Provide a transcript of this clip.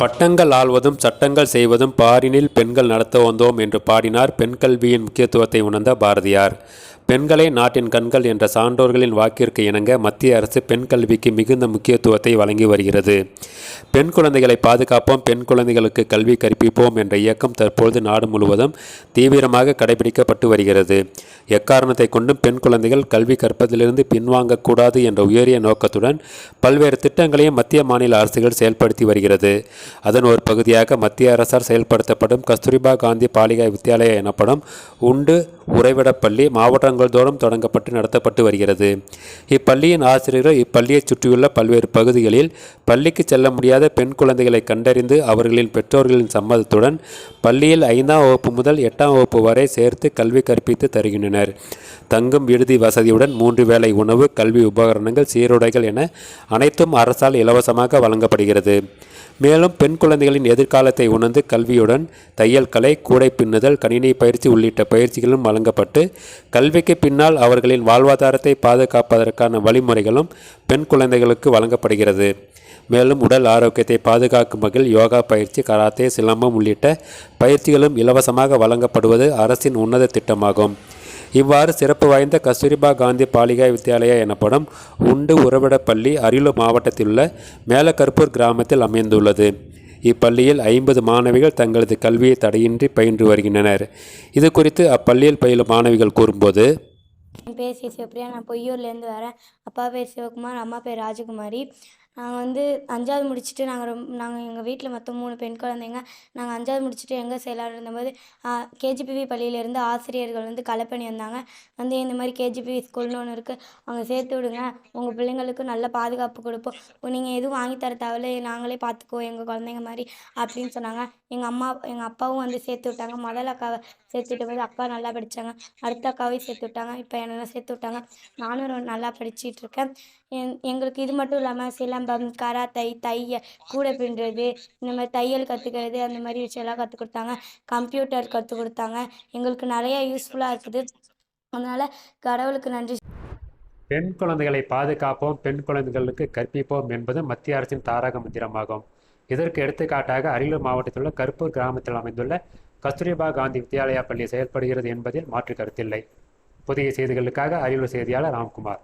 பட்டங்கள் ஆள்வதும் சட்டங்கள் செய்வதும் பாரினில் பெண்கள் நடத்த வந்தோம் என்று பாடினார் பெண் கல்வியின் முக்கியத்துவத்தை உணர்ந்த பாரதியார். பெண்களே நாட்டின் கண்கள் என்ற சான்றோர்களின் வாக்கிற்கு இணங்க மத்திய அரசு பெண் கல்விக்கு மிகுந்த முக்கியத்துவத்தை வழங்கி வருகிறது. பெண் குழந்தைகளை பாதுகாப்போம் பெண் குழந்தைகளுக்கு கல்வி கற்பிப்போம் என்ற இயக்கம் தற்பொழுது நாடு முழுவதும் தீவிரமாக கடைபிடிக்கப்பட்டு வருகிறது. எக்காரணத்தை கொண்டும் பெண் குழந்தைகள் கல்வி கற்பதிலிருந்து பின்வாங்கக்கூடாது என்ற உயரிய நோக்கத்துடன் பல்வேறு திட்டங்களையும் மத்திய மாநில அரசுகள் செயல்படுத்தி வருகிறது. அதன் ஒரு பகுதியாக மத்திய அரசால் செயல்படுத்தப்படும் கஸ்தூரிபா காந்தி பாலிகா வித்யாலயா எனப்படும் உண்டு உறைவிடப் பள்ளி மாவட்டங்கள் தோறும் தொடங்கப்பட்டு நடத்தப்பட்டு வருகிறது. இப்பள்ளியின் ஆசிரியர்கள் இப்பள்ளியைச் சுற்றியுள்ள பல்வேறு பகுதிகளில் பள்ளிக்கு செல்ல முடியாத பெண் குழந்தைகளை கண்டறிந்து அவர்களின் பெற்றோர்களின் சம்மதத்துடன் பள்ளியில் ஐந்தாம் வகுப்பு முதல் எட்டாம் வகுப்பு வரை சேர்த்து கல்வி கற்பித்து தருகின்றனர். தங்கும் விடுதி வசதியுடன் மூன்று வேளை உணவு கல்வி உபகரணங்கள் சீருடைகள் என அனைத்தும் அரசால் இலவசமாக வழங்கப்படுகிறது. மேலும் பெண் குழந்தைகளின் எதிர்காலத்தை உணர்ந்து கல்வியுடன் தையல் கலை கூடை பின்னுதல் கணினி பயிற்சி உள்ளிட்ட பயிற்சிகளும் வழங்கப்பட்டு கல்விக்கு பின்னால் அவர்களின் வாழ்வாதாரத்தை பாதுகாப்பதற்கான வழிமுறைகளும் பெண் குழந்தைகளுக்கு வழங்கப்படுகிறது. மேலும் உடல் ஆரோக்கியத்தை பாதுகாக்கும் வகையில் யோகா பயிற்சி கராத்தே சிலம்பம் உள்ளிட்ட பயிற்சிகளும் இலவசமாக வழங்கப்படுவது அரசின் உன்னத திட்டமாகும். இவ்வாறு சிறப்பு வாய்ந்த கஸ்தூரிபா காந்தி பாலிகா வித்யாலயா எனப்படும் உண்டு உறவிடப்பள்ளி அரியலூர் மாவட்டத்திலுள்ள மேலக்கருப்பூர் கிராமத்தில் அமைந்துள்ளது. இப்பள்ளியில் ஐம்பது மாணவிகள் தங்களது கல்வியை தடையின்றி பயின்று வருகின்றனர். இது குறித்து அப்பள்ளியில் பயிலும் மாணவிகள் கூறும்போது என் பேர் சிவப்பிரியா. நான் பொய்யூர்லேருந்து வரேன். அப்பா பேர் சிவகுமார் அம்மா பேர் ராஜகுமாரி. நாங்கள் வந்து அஞ்சாவது முடிச்சுட்டு நாங்கள் ரொம்ப நாங்கள் எங்கள் வீட்டில் மொத்தம் மூணு பெண் குழந்தைங்க. நாங்கள் அஞ்சாவது முடிச்சுட்டு எங்கே செயலாளர் இருந்தபோது கேஜிபிவி பள்ளியிலேருந்து ஆசிரியர்கள் வந்து களை பண்ணி வந்தாங்க. வந்து இந்த மாதிரி கேஜிபிவி ஸ்கூல்னு ஒன்று இருக்குது அங்கே சேர்த்து விடுங்க. உங்கள் பிள்ளைங்களுக்கு நல்ல பாதுகாப்பு கொடுப்போம். நீங்கள் எதுவும் வாங்கி தர தேவையில்ல. நாங்களே பார்த்துக்குவோம் எங்கள் குழந்தைங்க மாதிரி அப்படின்னு சொன்னாங்க. எங்கள் அம்மா எங்கள் அப்பாவும் வந்து சேர்த்து விட்டாங்க. முதல் அக்காவை சேர்த்து போது அக்கா நல்லா படித்தாங்க அடுத்த அக்காவையும் சேர்த்து விட்டாங்க. இப்போ என்னென்ன சேர்த்து விட்டாங்க? நானும் ரொம்ப நல்லா படிச்சிட்டு இருக்கேன். எங்களுக்கு இது மட்டும் இல்லாமல் சில நம்ம கராத்தை தைய கூடை பின்னுறது இந்த மாதிரி தையல் கற்றுக்கிறது அந்த மாதிரி விஷயம்லாம் கற்றுக் கொடுத்தாங்க. கம்ப்யூட்டர் கற்றுக் கொடுத்தாங்க. எங்களுக்கு நிறைய யூஸ்ஃபுல்லாக இருக்குது. அதனால் கடவுளுக்கு நன்றி. பெண் குழந்தைகளை பாதுகாப்போம் பெண் குழந்தைகளுக்கு கற்பிப்போம் என்பது மத்திய அரசின் தாரக மந்திரமாகும். இதற்கு எடுத்துக்காட்டாக அரியலூர் மாவட்டத்தில் உள்ள கருப்பூர் கிராமத்தில் அமைந்துள்ள கஸ்தூரிபா காந்தி வித்யாலயா பள்ளி செயல்படுகிறது என்பதில் மாற்று கருத்தில்லை. புதிய செய்திகளுக்காக அரியலூர் செய்தியாளர் ராம்குமார்.